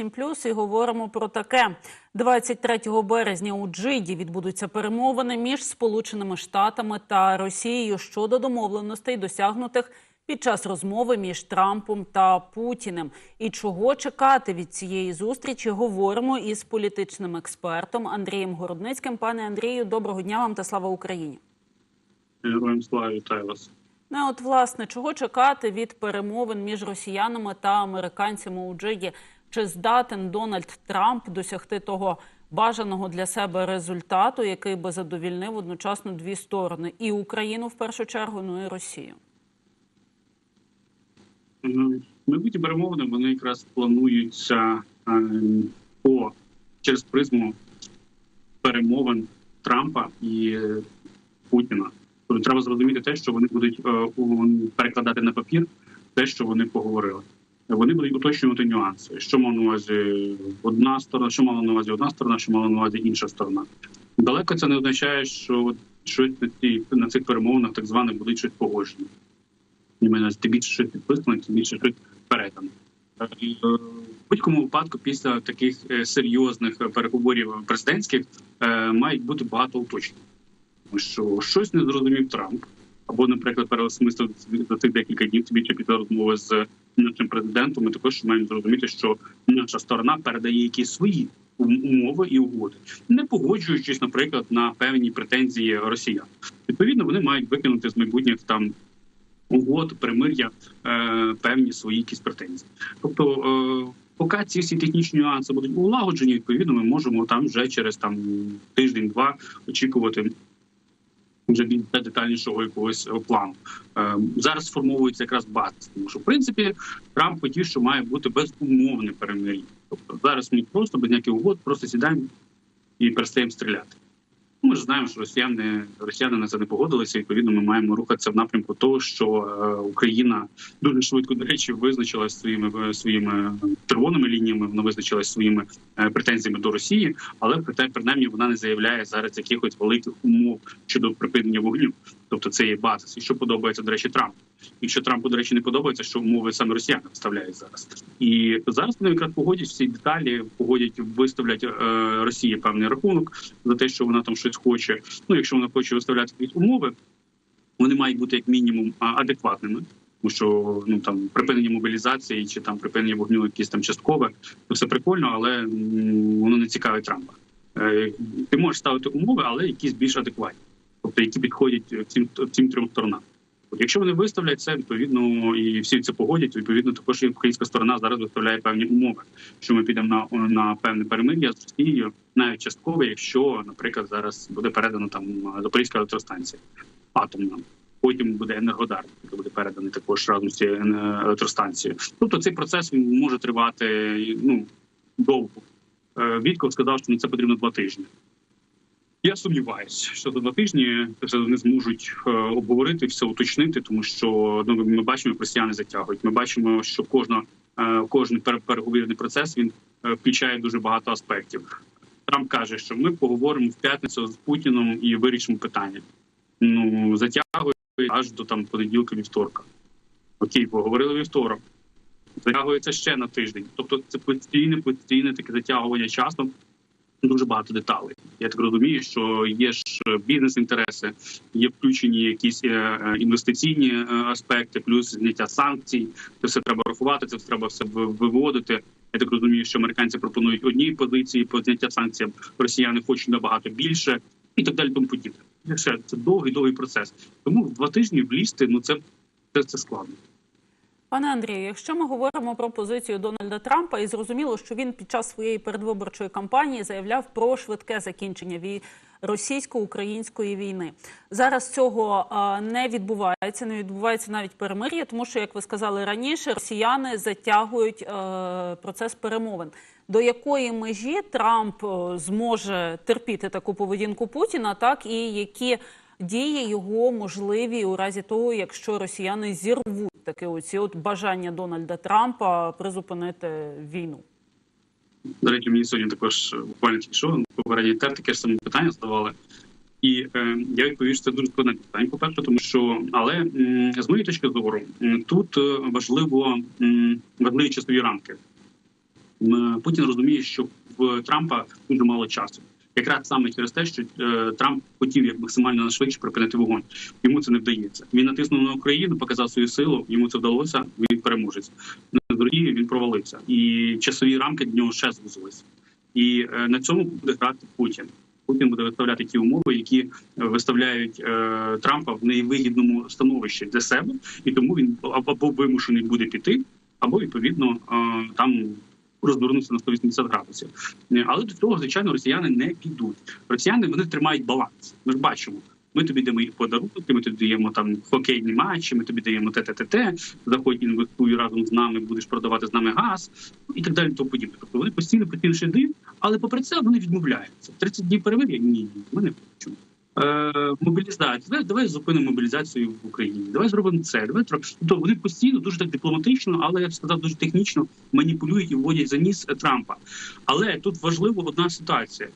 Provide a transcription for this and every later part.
7+, і говоримо про таке. 23 березня у Джиді відбудуться перемовини між Сполученими Штатами та Росією щодо домовленостей, досягнутих під час розмови між Трампом та Путіним. І чого чекати від цієї зустрічі? Говоримо із політичним експертом Андрієм Городницьким. Пане Андрію, доброго дня вам та слава Україні. Героям слава вітаю вас. Ну, от, власне, чого чекати від перемовин між росіянами та американцями у Джиді? Чи здатен Дональд Трамп досягти того бажаного для себе результату, який би задовільнив одночасно дві сторони і Україну в першу чергу, ну і Росію? Ну, Майбутні перемовини вони якраз плануються по через призму перемовин Трампа і е, Путіна. Тобто треба зрозуміти те, що вони будуть е, перекладати на папір те, що вони поговорили. Вони будуть уточнювати нюанси, що мала на увазі одна сторона, що мала на увазі одна сторона, що мала на увазі інша сторона. Далеко це не означає, що щось на ці на цих перемовинах так званих будуть щось погоджені. Ні, мене тим більше щось підписано, тим більше щось передано. Е, В будь-якому випадку, після таких е, серйозних переговорів президентських е, мають бути багато уточнень. Тому що щось не зрозумів Трамп, або, наприклад, переосмислив за цих декілька днів тобі після розмови з нашим президентом. Ми також маємо зрозуміти, що наша сторона передає якісь свої умови і угоди, не погоджуючись, наприклад, на певні претензії росіян. Відповідно, вони мають викинути з майбутніх там угод, примир'я е, певні свої якісь претензії. Тобто, е, поки ці всі технічні нюанси будуть улагоджені, відповідно, ми можемо там вже через там тиждень-два очікувати. Вже більш детальнішого якогось е, плану Е, зараз сформовується якраз базис, тому що в принципі Трамп хотів, що має бути безумовне перемир'я. Тобто зараз ми просто без ніяких угод, просто сідаємо і перестаємо стріляти. Ну, Ми ж знаємо, що росіяни росіяни на це не погодилися. Відповідно, ми маємо рухатися в напрямку того, що е, Україна дуже швидко до речі визначилась своїми е, своїми червоними лініями. Вона визначилась своїми е, претензіями до Росії, але проте принаймні вона не заявляє зараз якихось великих умов щодо припинення вогню. Тобто це є базис. І що подобається до речі, Трампу. Якщо Трампу, до речі, не подобається, що умови саме росіяни вставляють зараз, і зараз вони якраз погодять всі деталі, погодять, виставлять е, Росії певний рахунок за те, що вона там щось хоче. Ну, якщо вона хоче виставляти якісь умови, вони мають бути як мінімум адекватними. Тому що ну там припинення мобілізації чи там припинення вогню, якісь там часткове, то все прикольно, але воно не цікавить Трампа. Е, ти можеш ставити умови, але якісь більш адекватні, тобто які підходять цим цим трьом сторонам. Якщо вони виставлять це, відповідно і всі це погодять, відповідно також і українська сторона зараз виставляє певні умови, що ми підемо на, на певне перемир'я з Росією, навіть часткове, якщо, наприклад, зараз буде передано там Запорізька електростанція атомна. Потім буде енергодар, який буде переданий також разом з цією електростанцією. Тобто цей процес він може тривати ну довго. Е, Вітков сказав, що на це потрібно два тижні. Я сумніваюся, що за два тижні це вони зможуть е, обговорити все уточнити, тому що ну ми бачимо, росіяни затягують. Ми бачимо, що кожна е, кожен пер- переговірний процес він е, включає дуже багато аспектів. Трамп каже, що ми поговоримо в п'ятницю з Путіном і вирішимо питання. Ну затягує аж до там понеділка вівторка. Окей, поговорили вівторок. Затягується ще на тиждень. Тобто це постійне, постійне таке затягування часом. Дуже багато деталей. Я так розумію, що є ж бізнес-інтереси, є включені якісь е, е, інвестиційні е, аспекти, плюс зняття санкцій. Це все треба рахувати, це треба все виводити. Я так розумію, що американці пропонують одні позиції по зняття санкцій, росіяни хочуть набагато більше, і так далі. Тому подібне. Це довгий довгий процес. Тому в два тижні влізти, ну це, це, це складно. Пане Андрію, якщо ми говоримо про позицію Дональда Трампа, і зрозуміло, що він під час своєї передвиборчої кампанії заявляв про швидке закінчення вій... російсько-української війни. Зараз цього а, не відбувається, не відбувається навіть перемир'я, тому що, як ви сказали раніше, росіяни затягують е, процес перемовин. До якої межі Трамп е, зможе терпіти таку поведінку Путіна, так і які дії його можливі у разі того, якщо росіяни зірвуть таке оці от бажання Дональда Трампа призупинити війну. До речі, мені сьогодні також е, буквально тільки що попередній тер таке ж саме питання задавали. І е, я відповів, що це дуже складне питання. По перше, тому що але м, з моєї точки зору тут е, важливо м, важливі часові рамки. Путін розуміє, що в Трампа дуже мало часу. Якраз саме через те, що е, Трамп хотів як максимально швидше припинити вогонь. Йому це не вдається. Він натиснув на Україну, показав свою силу. Йому це вдалося. Він переможець. На другій він провалився, і часові рамки для нього ще звузилися. І е, на цьому буде грати Путін. Путін буде виставляти ті умови, які виставляють е, Трампа в невигідному становищі для себе, і тому він або вимушений буде піти, або відповідно е, там розвернутися на 180 градусів. Е, Але до цього, звичайно, росіяни не підуть. Росіяни вони тримають баланс. Ми ж бачимо. Ми тобі даємо подарунки, ми тобі даємо там хокейні матчі, ми тобі даємо те-те-те-те, заходь інвестуй разом з нами, будеш продавати з нами газ і так далі. Тому подібне. Тобто вони постійно ще йдуть, але попри це вони відмовляються. 30 днів перемир'я? Ні, ми не хочемо. Е, мобілізація. Давай, давай зупинимо мобілізацію в Україні. Давай зробимо це. Давай тро- тобто вони постійно дуже так дипломатично, але я б сказав, дуже технічно маніпулюють і вводять за ніс е, Трампа. Але тут важлива одна ситуація.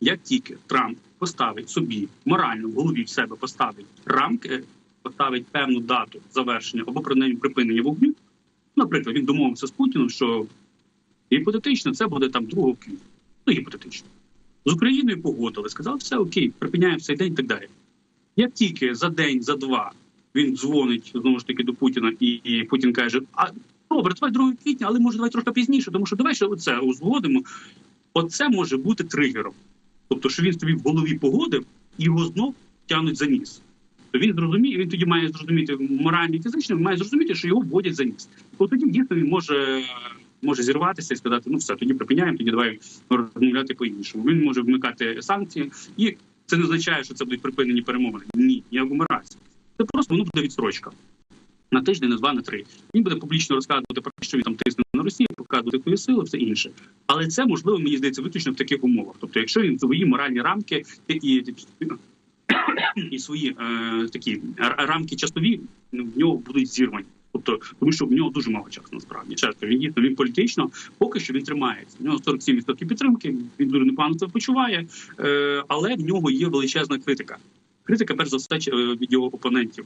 Як тільки Трамп поставить собі морально в голові в себе поставить рамки, поставить певну дату завершення або принаймні припинення вогню. Наприклад, він домовився з Путіним, що гіпотетично це буде там 2 квітня. Ну, гіпотетично. З Україною погодили, сказали, все окей, припиняємо цей день і так далі. Як тільки за день, за два він дзвонить знову ж таки до Путіна, і, і Путін каже: А добре, давай 2 квітня, але може давай трохи пізніше, тому що давай ще оце узгодимо. Оце може бути тригером. Тобто, що він собі в голові погодив і його знов тягнуть за ніс. То він зрозуміє, він тоді має зрозуміти морально і фізично, має зрозуміти, що його вводять за ніс. От тоді дійсно він може, може зірватися і сказати: ну все, тоді припиняємо, тоді давай розмовляти по-іншому. Він може вмикати санкції, і це не означає, що це будуть припинені перемовини. Ні, ні агломерації. Це просто воно буде відстрочка. На тиждень, на два, на три. Він буде публічно розказувати про те, що він там тисне на Росію, показувати свої сили, все інше. Але це можливо, мені здається, виключно в таких умовах. Тобто, якщо він свої моральні рамки і, і, свої е, такі рамки часові ну, в нього будуть зірвані. Тобто, тому що в нього дуже мало часу насправді. Чесно, він дійсно він політично поки що він тримається. В нього 47% підтримки. Він дуже непогано це почуває, е, але в нього є величезна критика. Критика, перш за все, е, від його опонентів,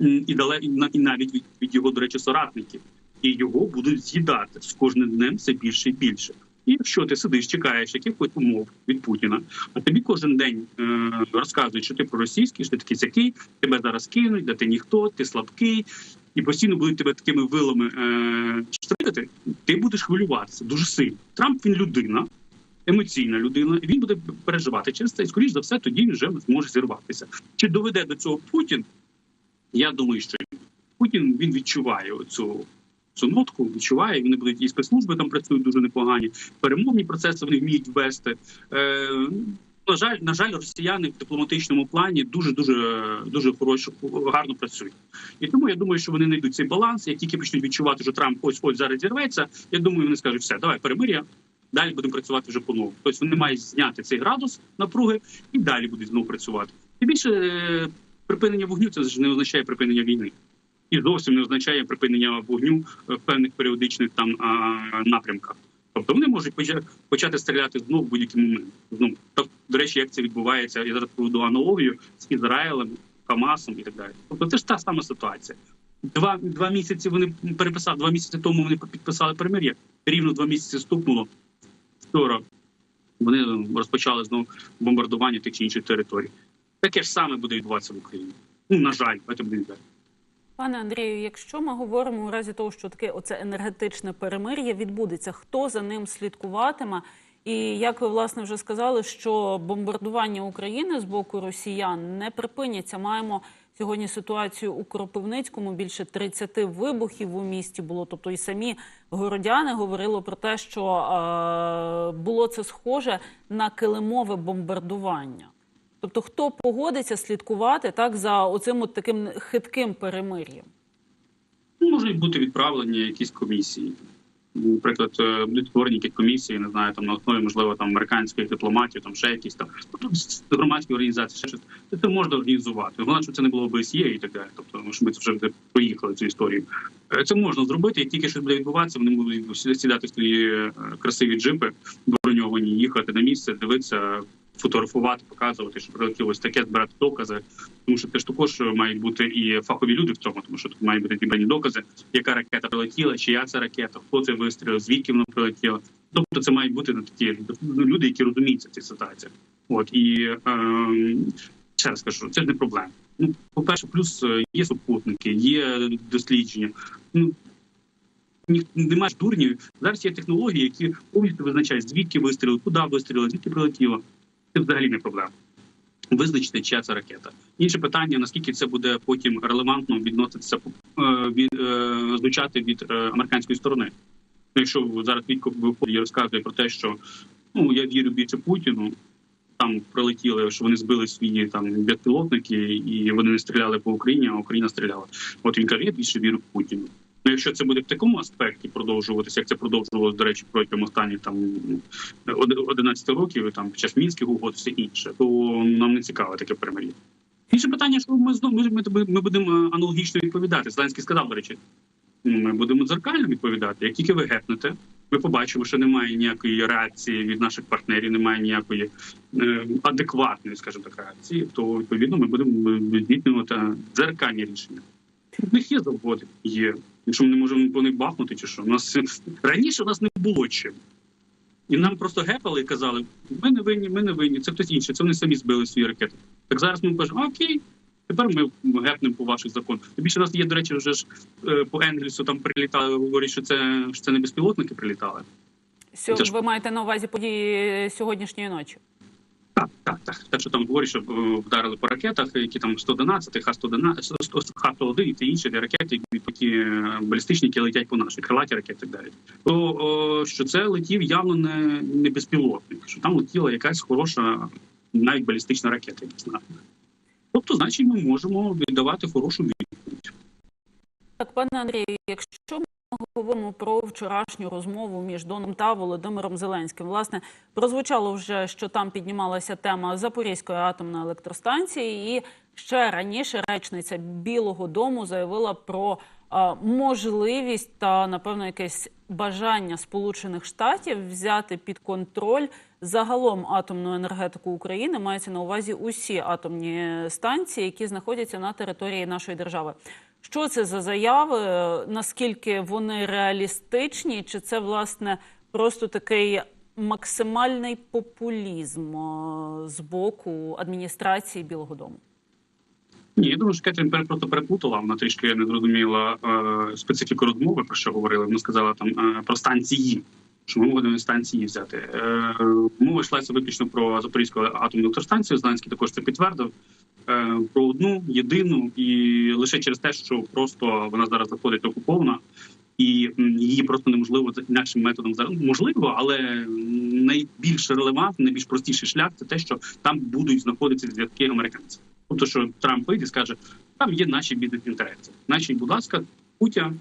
і дале і навіть від, від його, до речі, соратників. І його будуть з'їдати з кожним днем все більше і більше. І якщо ти сидиш, чекаєш якихось умов від Путіна, а тобі кожен день е, розказують, що ти проросійський, що ти такий сякий, тебе зараз кинуть, де ти ніхто, ти слабкий, і постійно будуть тебе такими вилами е, штрикати, ти будеш хвилюватися дуже сильно. Трамп він людина, емоційна людина, і він буде переживати через це. І скоріш за все, тоді він вже зможе зірватися. Чи доведе до цього Путін? Я думаю, що. Путін він відчуває цю. Цю нотку відчуває, вони будуть і спецслужби там працюють дуже непогані. Перемовні процеси вони вміють вести. Е, на жаль, на жаль, росіяни в дипломатичному плані дуже дуже дуже хорошо гарно працюють. І тому я думаю, що вони знайдуть цей баланс. Як тільки почнуть відчувати, що Трамп ось ось зараз зірветься, я думаю, вони скажуть, все, давай перемир'я. Далі будемо працювати вже по-новому. Тобто вони мають зняти цей градус напруги і далі будуть знову працювати. І більше е, припинення вогню це ж не означає припинення війни. І зовсім не означає припинення вогню в певних періодичних там напрямках. Тобто вони можуть почати стріляти момент. Знову так, до речі, як це відбувається, я зараз проведу аналогію з Ізраїлем, Хамасом і так далі. Тобто це ж та сама ситуація. Два, два місяці вони переписали, два місяці тому вони підписали перемир'я. Рівно два місяці стукнуло. Вчора вони розпочали знову бомбардування тих чи інших територій. Таке ж саме буде відбуватися в Україні. Ну, на жаль, це буде. Пане Андрію, якщо ми говоримо у разі того, що таке оце енергетичне перемир'я відбудеться, хто за ним слідкуватиме? І як ви власне вже сказали, що бомбардування України з боку росіян не припиняться. Маємо сьогодні ситуацію у Кропивницькому. Більше 30 вибухів у місті було. Тобто, і самі городяни говорили про те, що е, було це схоже на килимове бомбардування. Тобто, хто погодиться слідкувати так за оцим от таким хитким перемир'ям? Ну, можуть бути відправлені якісь комісії. Наприклад, е, будуть створені якісь комісії, не знаю, там на основі, можливо, там американських дипломатів, там ще якісь там ну, громадські організації, ще щось. Це, можна організувати. Головне, щоб це не було ОБСЄ і так далі. Тобто, тому що ми це вже проїхали цю історію. Е, Це можна зробити, як тільки щось буде відбуватися, вони будуть сідати в свої е, красиві джипи, броньовані, їхати на місце, дивитися, фотографувати, показувати, що прилетіло ось таке, збирати докази. Тому що теж також мають бути і фахові люди в цьому, тому що тут мають бути зібрані докази, яка ракета прилетіла, чия це ракета, хто це вистрілив, звідки вона прилетіла. Тобто, це мають бути ну, такі люди, які розуміються в цих ситуаціях. От і е, ще раз кажу, це не проблема. Ну, по-перше, плюс е, є супутники, є дослідження. Ну немає ж дурнів. Зараз є технології, які повністю визначають, звідки вистрілили, куди вистрілили, звідки прилетіло. Це взагалі не проблема. Визначити, чия це ракета. Інше питання: наскільки це буде потім релевантно відноситися е, від е, звучати від е, американської сторони. Ну, Якщо зараз Вітко виходить і розказує про те, що ну я вірю більше Путіну. Там прилетіли, що вони збили свої там безпілотники, і вони не стріляли по Україні, а Україна стріляла. От він каже, я більше вірю Путіну. Ну, якщо це буде в такому аспекті продовжуватися, як це продовжувалося, до речі, протягом останніх там од- 11 років, там під час мінських угод, все інше, то нам не цікаве таке перемир'я. Інше питання, що ми знову ми, ми, ми будемо аналогічно відповідати. Зеленський сказав, до речі, ми будемо дзеркально відповідати. Як тільки ви гепнете, ми побачимо, що немає ніякої реакції від наших партнерів, немає ніякої е, адекватної, скажімо так, реакції, то відповідно ми будемо здійснювати дзеркальні рішення. В них є заводи, є. Якщо ми не можемо по них бахнути, чи що у нас раніше у нас не було чим. І нам просто гепали і казали: ми не винні, ми не винні, це хтось інший, це вони самі збили свої ракети. Так зараз ми кажемо, окей, тепер ми гепнемо по ваших законах. Більше у нас є, до речі, вже ж е, по Енгельсу там прилітали, говорять, що це, що це не безпілотники прилітали. Сьо- Це ж- Ви маєте на увазі події сьогоднішньої ночі? Так, так, так. Те, що там говорять, що е, вдарили по ракетах, які там 111, Х-111, Х-101 і ті інші ракети, які е, балістичні, які летять по нашій, крилаті ракети і далі. То о, що це летів явно не, не безпілотник, що там летіла якась хороша, навіть балістична ракета, якась знаю. Тобто, значить, ми можемо віддавати хорошу відповідь. Так, пане Андрію, якщо говоримо про вчорашню розмову між Доном та Володимиром Зеленським, власне, прозвучало вже, що там піднімалася тема Запорізької атомної електростанції, і ще раніше речниця Білого Дому заявила про е, можливість та напевно якесь бажання Сполучених Штатів взяти під контроль загалом атомну енергетику України. Мається на увазі усі атомні станції, які знаходяться на території нашої держави. Що це за заяви? Наскільки вони реалістичні? Чи це власне просто такий максимальний популізм е, з боку адміністрації Білого Дому? Ні, я думаю, що Кетрін просто переплутала. Вона трішки не зрозуміла е, специфіку розмови, про що говорили. Вона сказала там е, про станції. Що ми можемо станції взяти. Е, мова йшлася виключно про Запорізьку атомну електростанцію. Зеленський також це підтвердив. Е, про одну єдину, і лише через те, що просто вона зараз заходить окупована, і її просто неможливо інакшим методом зараз можливо, але найбільш релевантний, найбільш простіший шлях це те, що там будуть знаходитися зв'язки американців. Тобто, що Трамп вийде і скаже, там є наші бізнес-інтереси. Наші, будь ласка, Путя,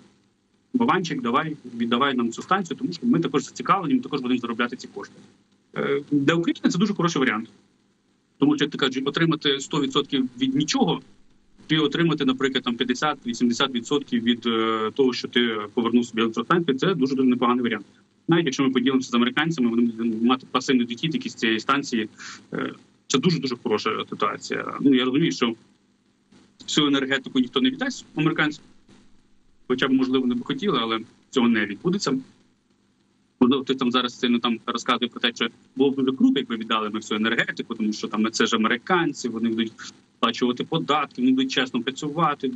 Баванчик, давай віддавай нам цю станцію, тому що ми також зацікавлені, ми також будемо заробляти ці кошти. Е, Для України це дуже хороший варіант. Тому що як ти кажеш, отримати 100% від нічого, чи отримати, наприклад, там 50-80% від е, того, що ти повернув собі електростанцію, це дуже дуже непоганий варіант. Навіть якщо ми поділимося з американцями, вони будуть мати пасивний дохід якийсь цієї станції. Е, це дуже дуже хороша ситуація. Ну я розумію, що всю енергетику ніхто не віддасть американцям, хоча б можливо не б хотіли, але цього не відбудеться. Можливо, хтось там зараз сильно там розказує про те, що було б дуже круто, якби віддали ми всю енергетику, тому що там це ж американці, вони будуть сплачувати податки, вони будуть чесно працювати.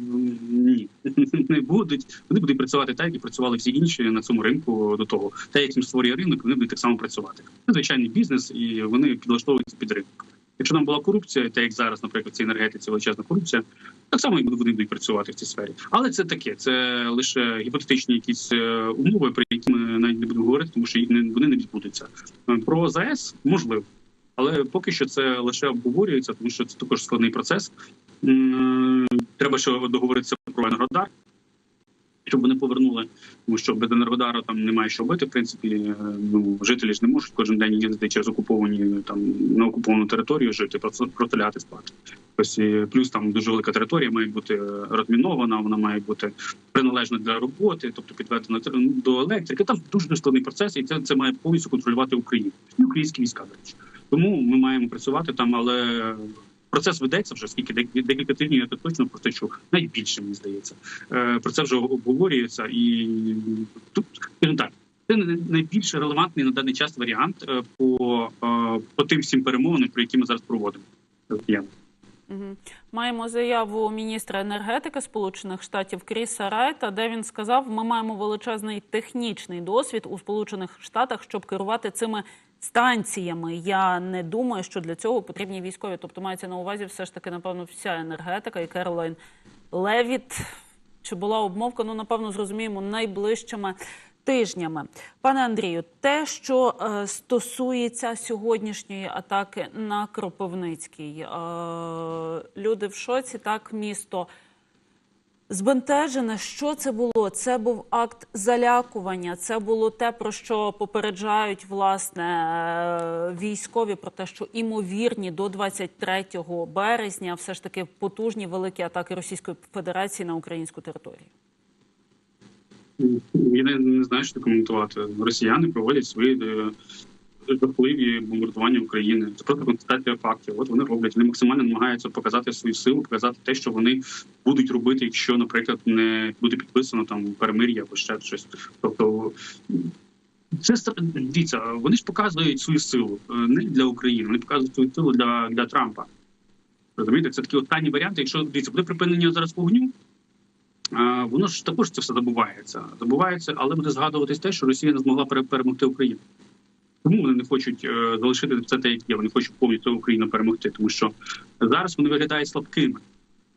Ні, не будуть. Вони будуть працювати так, як і працювали всі інші на цьому ринку до того. Те, як їм створює ринок, вони будуть так само працювати. Це звичайний бізнес, і вони підлаштовуються під ринок. Якщо там була корупція, так як зараз, наприклад, в цій енергетиці величезна корупція, так само і вони будуть працювати в цій сфері. Але це таке, це лише гіпотетичні якісь е, умови, про які ми навіть не будемо говорити, тому що вони не відбудуться. Е, Про ЗАЕС можливо, але поки що це лише обговорюється, тому що це також складний процес. Треба ще договоритися про енергодар. Щоб вони повернули, тому що без енергодару там немає що робити. В принципі, е, ну жителі ж не можуть кожен день їздити через окуповані там на окуповану територію, жити просто спати. Ось плюс там дуже велика територія має бути е, розмінована, вона має бути приналежна для роботи, тобто підведена до електрики. Там дуже складний процес, і це, це має повністю контролювати Україна і українські війська. До речі. Тому ми маємо працювати там, але процес ведеться вже скільки декілька тижнів. Я точно про те, що навіть більше мені здається. Е, Про це вже обговорюється, і тут так. Це найбільш релевантний на даний час варіант е, по, е, по тим всім перемовинам, про які ми зараз проводимо. Маємо заяву міністра енергетики Сполучених Штатів Кріса Райта, де він сказав: ми маємо величезний технічний досвід у Сполучених Штатах, щоб керувати цими станціями. Я не думаю, що для цього потрібні військові. Тобто мається на увазі, все ж таки, напевно, вся енергетика і Керолайн Левіт. Чи була обмовка? Ну, напевно, зрозуміємо найближчими тижнями. Пане Андрію, те, що е, стосується сьогоднішньої атаки на Кропивницький, е, люди в шоці, так місто збентежене. Що це було? Це був акт залякування. Це було те, про що попереджають власне е, військові про те, що імовірні до 23 березня все ж таки потужні великі атаки Російської Федерації на українську територію. Я не, не знаю, що коментувати. Росіяни проводять свої е, жахливі бомбардування України. Це просто констатація фактів. От вони роблять. Вони максимально намагаються показати свою силу, показати те, що вони будуть робити, якщо, наприклад, не буде підписано там перемир'я або ще щось. Тобто. Це дивіться, вони ж показують свою силу е, не для України, вони показують свою силу для, для Трампа. Розумієте, це такі останні варіанти. Якщо дивіться, буде припинення зараз вогню, воно ж також це все забувається. Забувається, але буде згадуватись те, що Росія не змогла перемогти Україну. Тому вони не хочуть е, залишити все те, як є. Вони хочуть повністю Україну перемогти, тому що зараз вони виглядають слабкими.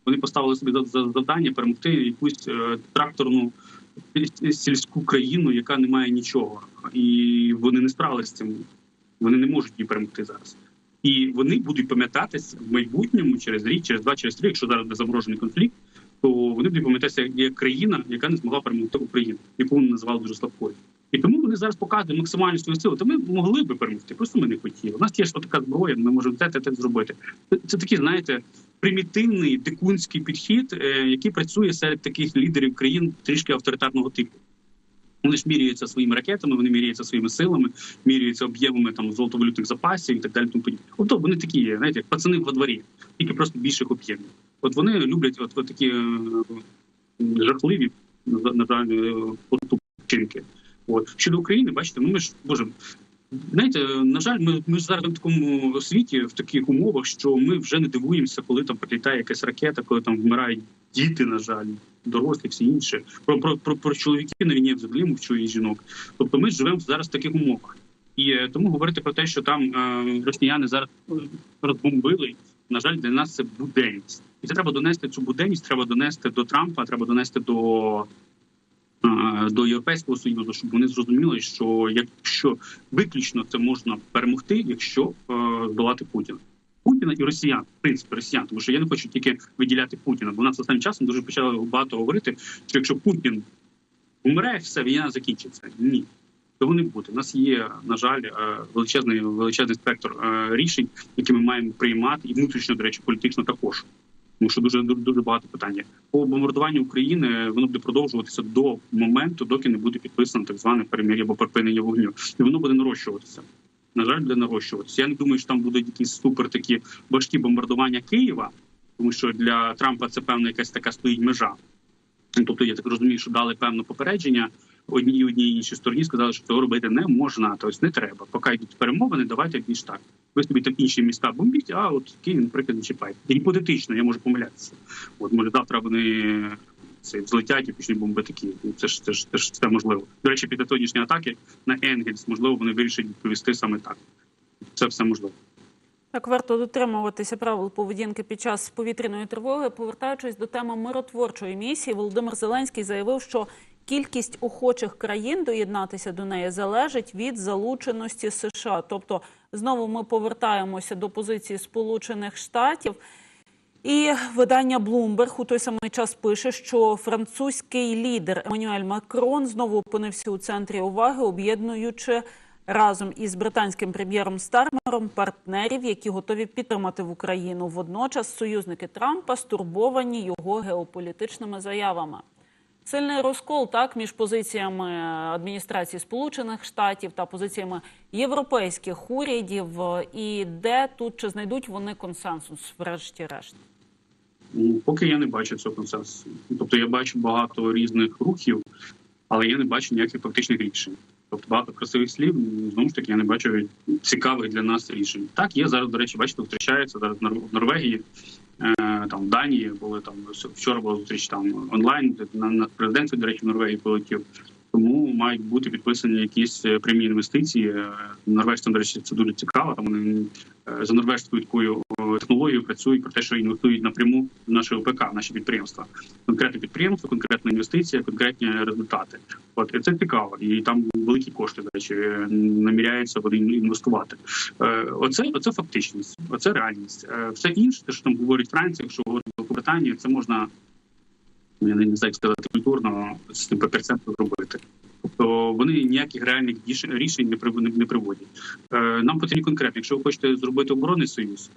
Вони поставили собі за, за завдання перемогти якусь е, тракторну сільську країну, яка не має нічого, і вони не справилися з цим. Вони не можуть її перемогти зараз. І вони будуть пам'ятатись в майбутньому через рік, через два, через три, якщо зараз буде заморожений конфлікт, то вони будуть пам'ятатися як країна, яка не змогла перемогти Україну, яку вони називали дуже слабкою. І тому вони зараз показують максимальну свою силу. То ми могли би перемогти, просто ми не хотіли. У нас є ж така зброя, ми можемо те, те, те зробити. Це, такий, знаєте, примітивний дикунський підхід, е, який працює серед таких лідерів країн трішки авторитарного типу. Вони ж міряються своїми ракетами, вони міряються своїми силами, міряються об'ємами там золотовалютних запасів і так далі. Тому подібне. Тобто вони такі, знаєте, як пацани во дворі, тільки просто більших об'ємів. От вони люблять от, от такі е, жахливі, на жаль, е, поступчинки. От щодо України, бачите, ну ми ж боже. Знаєте, на жаль, ми, ми ж зараз в такому світі, в таких умовах, що ми вже не дивуємося, коли там прилітає якась ракета, коли там вмирають діти, на жаль, дорослі, всі інші. Про, про, про, про чоловіків на війні взагалі мовчу і жінок. Тобто ми живемо зараз в таких умовах. І е, тому говорити про те, що там е, росіяни зараз е, розбомбили, на жаль, для нас це буденність. І це треба донести цю буденність, треба донести до Трампа, треба донести до до Європейського союзу, щоб вони зрозуміли, що якщо виключно це можна перемогти, якщо е, здолати Путіна. Путіна і росіян, в принципі, росіян, тому що я не хочу тільки виділяти Путіна, бо нас останнім часом дуже почали багато говорити, що якщо Путін умре, все війна закінчиться. Ні, того не буде. У нас є, на жаль, е, величезний величезний спектр е, рішень, які ми маємо приймати, і внутрішньо, до речі, політично також. Тому що дуже дуже багато питань. По бомбардуванню України воно буде продовжуватися до моменту, доки не буде підписано так зване перемир'я або припинення вогню, і воно буде нарощуватися. На жаль, буде нарощуватися. Я не думаю, що там будуть якісь супер такі важкі бомбардування Києва, тому що для Трампа це певна якась така стоїть межа. Тобто, я так розумію, що дали певне попередження одній одній іншій стороні, сказали, що цього робити не можна, тобто не треба. Поки йдуть перемовини, давайте більш так. Ви собі там інші міста бомбіть, а от Київ, наприклад, не чіпайте. Гіпотетично, я можу помилятися. От може завтра вони це злетять і почнуть бомбити Київ. Ну, Це ж це ж це ж все можливо. До речі, після сьогоднішньої атаки на Енгельс, можливо, вони вирішать відповісти саме так. Це все можливо. Так, варто дотримуватися правил поведінки під час повітряної тривоги. Повертаючись до теми миротворчої місії, Володимир Зеленський заявив, що кількість охочих країн доєднатися до неї залежить від залученості США. Тобто, знову ми повертаємося до позиції Сполучених Штатів. І видання Bloomberg у той самий час пише, що французький лідер Еммануель Макрон знову опинився у центрі уваги, об'єднуючи разом із британським прем'єром Стармером партнерів, які готові підтримати в Україну. Водночас союзники Трампа стурбовані його геополітичними заявами. Сильний розкол так між позиціями адміністрації Сполучених Штатів та позиціями європейських урядів. І де тут чи знайдуть вони консенсус, врешті-решт? Ну, Поки я не бачу цього консенсусу. Тобто я бачу багато різних рухів, але я не бачу ніяких фактичних рішень. Тобто багато красивих слів, ну, знову ж таки, я не бачу цікавих для нас рішень. Так, є зараз, до речі, бачите, зустрічаються зараз в Норвегії, е, там в Данії були там вчора була зустріч там онлайн. На, на президент, до речі, в Норвегії полетів. Тому мають бути підписані якісь е, прямі інвестиції. Е, Норвежцям, до речі, це дуже цікаво. Там вони е, за норвежською е, працюють про те, що інвестують напряму в наше ОПК, в наші підприємства. Конкретне підприємство, конкретна інвестиція, конкретні результати. От і це цікаво, і там великі кошти, до речі, наміряються вони інвестувати. Е, Оце оце фактичність, оце реальність. Е, Все інше, те, що там говорить Франція, якщо говорити про Британію, це можна я не знаю, як сказати культурно з тим папірцем зробити. Тобто вони ніяких реальних рішень не прив- не- не приводять. Е, Нам потрібні конкретно. Якщо ви хочете зробити оборонний союз,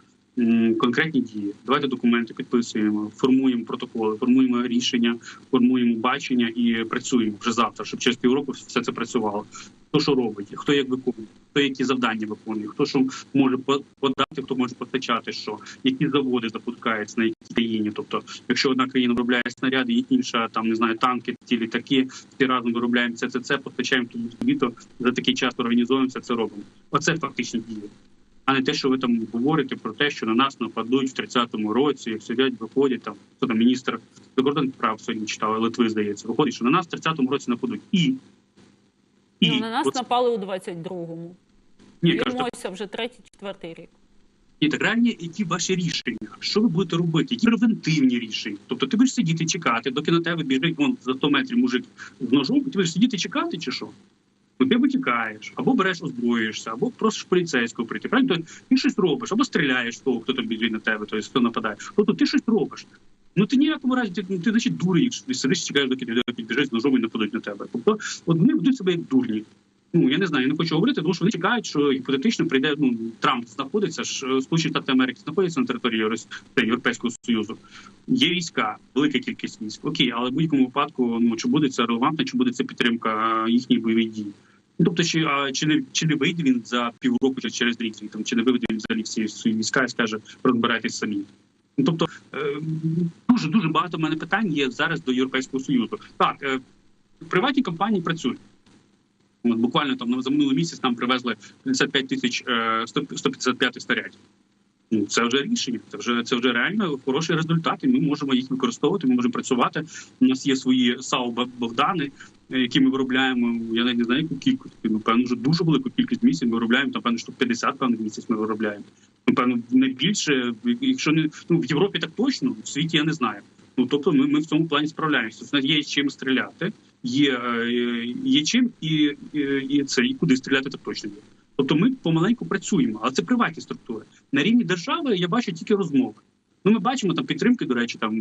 конкретні дії. Давайте документи підписуємо, формуємо протоколи, формуємо рішення, формуємо бачення і працюємо вже завтра, щоб через півроку все це працювало. Хто що робить, хто як виконує, хто які завдання виконує, хто що може подати, хто може постачати, що які заводи запускаються на якій країні. Тобто, якщо одна країна виробляє снаряди, і інша там не знаю, танки, ті літаки, всі разом виробляємо це, це, це постачаємо туди, то за такий час організовуємося, це робимо. Оце фактичні дії а не те, що ви там говорите про те, що на нас нападуть в 30-му році, як сидять, виходять там, хто там міністр закордонних прав сьогодні читав, Литви, здається, виходить, що на нас в 30-му році нападуть. І, і Ну, на нас от- напали у 22-му. ні, кажуть, так, Вірмося вже третій, четвертий рік. ні, так реальні, які ваші рішення? Що ви будете робити? Які превентивні рішення? Тобто ти будеш сидіти чекати, доки на тебе біжить вон за 100 метрів мужик з ножом, і ти будеш сидіти чекати, чи що? Ну, ти витікаєш, або береш, озброїшся, або просиш поліцейського прийти. Правильно? Тобто ти щось робиш, або стріляєш того, хто там біжить на тебе, тобто хто нападає. Тобто ти щось робиш. Ну ти ніякому разі ти, ти значить дурень, якщо ти сидиш, чекаєш, доки людина підбіжить з ножом і нападуть на тебе. Тобто, от вони ведуть себе як дурні. Ну я не знаю, я не хочу говорити, тому що вони чекають, що гіпотетично прийде. Ну Трамп знаходиться ж е, Сполучені Штати Америки знаходяться на території Рос- Європейського Союзу. Є війська, велика кількість військ. Окей, але в будь-якому випадку, ну чи буде це релевантно, чи буде це підтримка е, їхніх бойових дій. Ну, Тобто, чи, а, чи не чи не вийде він за півроку чи через рік, там чи не виведе він взагалі всі свої війська і скаже, розбирайтесь самі. Ну тобто е, дуже дуже багато в мене питань є зараз до Європейського союзу. Так, е, приватні компанії працюють. От буквально там за минулий місяць нам привезли 55 тисяч е, 100 155 снарядів. Ну це вже рішення. Це вже це вже реально хороший результат. І ми можемо їх використовувати. Ми можемо працювати. У нас є свої САУ Богдани, е, які ми виробляємо. Я навіть не знаю, яку кількість. Ну, певно, вже дуже велику кількість місяць. Ми виробляємо там певно, штук 50 певно, в місяць. Ми виробляємо. Напевно, найбільше, якщо не ну в Європі, так точно в світі я не знаю. Ну тобто, ми, ми в цьому плані справляємося. Тобто, є чим стріляти, є, е, є чим і, і це і куди стріляти, так точно є. Тобто ми помаленьку працюємо, але це приватні структури. На рівні держави я бачу тільки розмови. Ну, ми бачимо там підтримки. До речі, там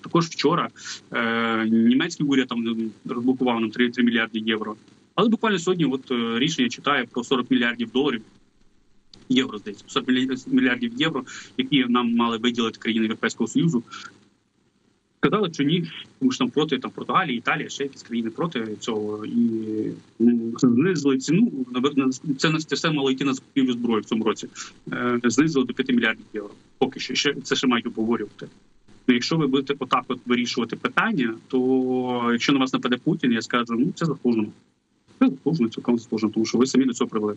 також вчора е, німецький уряд там розблокував нам 3, 3 мільярди євро. Але буквально сьогодні, от е, рішення читаю про 40 мільярдів доларів. Євро здається, 40 мільярдів- євро, які нам мали виділити країни Європейського Союзу. Сказали, що ні, тому що там проти там Португалія, Італія, ще якісь країни проти цього і знизили ціну. Це це все мало йти на закупівлю зброї в цьому році. Е, знизили до 5 мільярдів євро. Поки що ще це ще мають обговорювати. Ну, якщо ви будете отак от вирішувати питання, то якщо на вас нападе Путін, я скажу, ну це заслужено. Це заслужено, цілком заслужено, тому що ви самі до цього привели.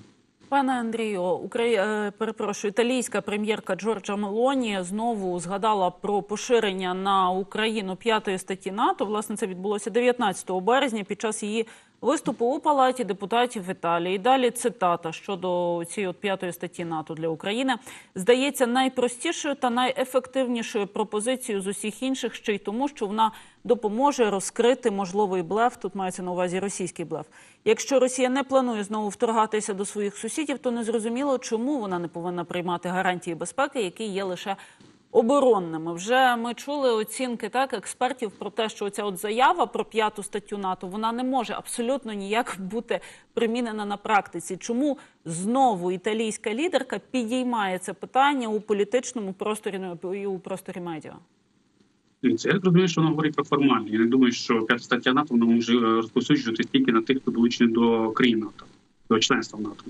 Пане Андрію, Украї... е, перепрошую, італійська прем'єрка Джорджа Мелоні знову згадала про поширення на Україну п'ятої статті НАТО. Власне, це відбулося 19 березня під час її виступу у палаті депутатів Італії. Далі цитата щодо цієї п'ятої статті НАТО для України здається найпростішою та найефективнішою пропозицією з усіх інших, ще й тому, що вона допоможе розкрити можливий блеф. Тут мається на увазі російський блеф. Якщо Росія не планує знову вторгатися до своїх сусідів, то незрозуміло, чому вона не повинна приймати гарантії безпеки, які є лише оборонними. Вже ми чули оцінки так експертів про те, що ця от заява про п'яту статтю НАТО вона не може абсолютно ніяк бути примінена на практиці. Чому знову італійська лідерка підіймає це питання у політичному просторі ну, і у просторі медіа? Я розумію, що вона говорить про формальні. Я не думаю, що п'ята стаття НАТО вона може е, тільки на тих, хто долучений до країн НАТО, до членства НАТО.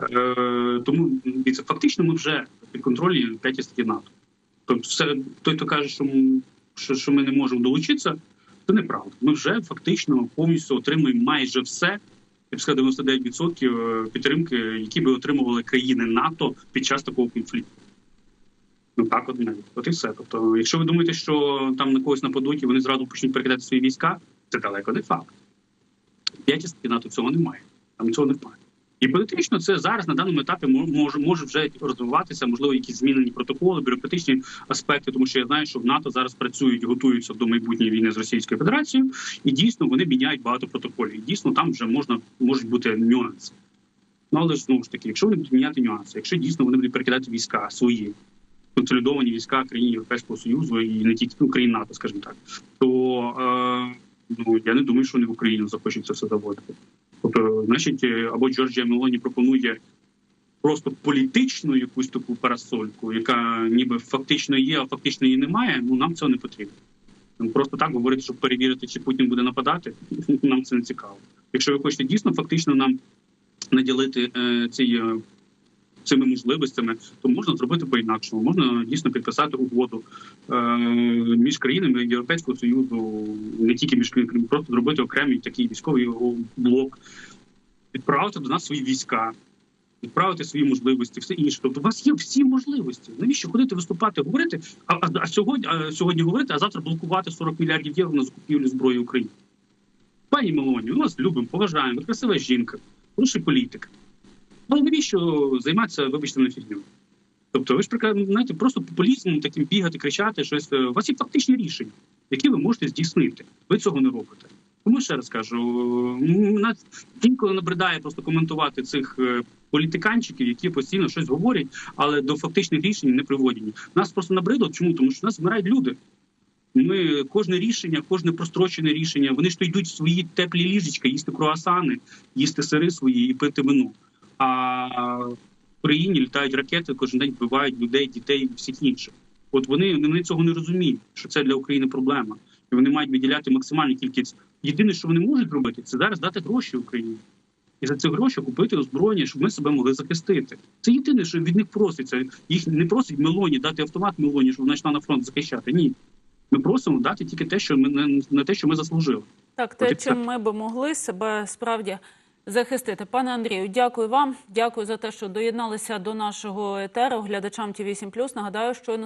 Е, тому дивіться, фактично ми вже під контролі п'ятій статті НАТО. Тобто, все, той, хто каже, що, що, що ми не можемо долучитися, це неправда. Ми вже фактично повністю отримуємо майже все. Я б сказав, 99% підтримки, які би отримували країни НАТО під час такого конфлікту. Ну так, от навіть. От і все. Тобто, якщо ви думаєте, що там на когось нападуть і вони зразу почнуть перекидати свої війська, це далеко не факт. П'ятій НАТО цього немає. Там цього немає. І політично це зараз на даному етапі може, може вже розвиватися, можливо, якісь змінені протоколи, бюрократичні аспекти, тому що я знаю, що в НАТО зараз працюють, готуються до майбутньої війни з Російською Федерацією, і дійсно вони міняють багато протоколів. І дійсно там вже можна можуть бути нюанси. Ну але ж знову ж таки, якщо вони будуть міняти нюанси, якщо дійсно вони будуть перекидати війська свої консолідовані війська країн Європейського Союзу і не тільки ну, НАТО, скажімо так, то е, ну я не думаю, що вони в Україну захочуть це все заводити. Тобто, значить, е, або Джорджія Мелоні пропонує просто політичну якусь таку парасольку, яка ніби фактично є, а фактично її немає. Ну нам цього не потрібно. Просто так говорити, щоб перевірити, чи Путін буде нападати. Нам це не цікаво. Якщо ви хочете дійсно фактично нам наділити е, ці. Цими можливостями, то можна зробити по-інакшому. Можна дійсно підписати угоду е, між країнами Європейського союзу, не тільки між країнами, просто зробити окремий такий військовий блок, відправити до нас свої війська, відправити свої можливості, все інше. Тобто, у вас є всі можливості. Навіщо ходити виступати, говорити? А, а, а сьогодні а сьогодні говорити, а завтра блокувати 40 мільярдів євро на закупівлю зброї України. Пані Мелоні, ми вас любимо, поважаємо, красива жінка, хороший політик. Але навіщо займатися, вибачте, на фігню? Тобто, ви ж знаєте, просто популізмом таким бігати, кричати, щось. е, У вас є фактичні рішення, які ви можете здійснити. Ви цього не робите. Тому ще раз кажу, нас інколи набридає просто коментувати цих е, політиканчиків, які постійно щось говорять, але до фактичних рішень не приводять. Нас просто набридло. Чому? Тому що нас вмирають люди. Ми кожне рішення, кожне прострочене рішення, вони ж то йдуть в свої теплі ліжечка, їсти круасани, їсти сири свої і пити вино. А в країні літають ракети, кожен день вбивають людей, дітей і всіх інших. От вони, вони цього не розуміють, що це для України проблема, і вони мають виділяти максимальну кількість. Єдине, що вони можуть робити, це зараз дати гроші Україні. І за ці гроші купити озброєння, щоб ми себе могли захистити. Це єдине, що від них проситься. Їх не просить Мелоні дати автомат Мелоні, щоб вона йшла на фронт захищати. Ні. Ми просимо дати тільки те, що ми не, те, що ми заслужили. Так, те, чим ми би могли себе справді захистити. Пане Андрію, дякую вам. Дякую за те, що доєдналися до нашого етеру. Глядачам ТВ8+. Нагадаю, що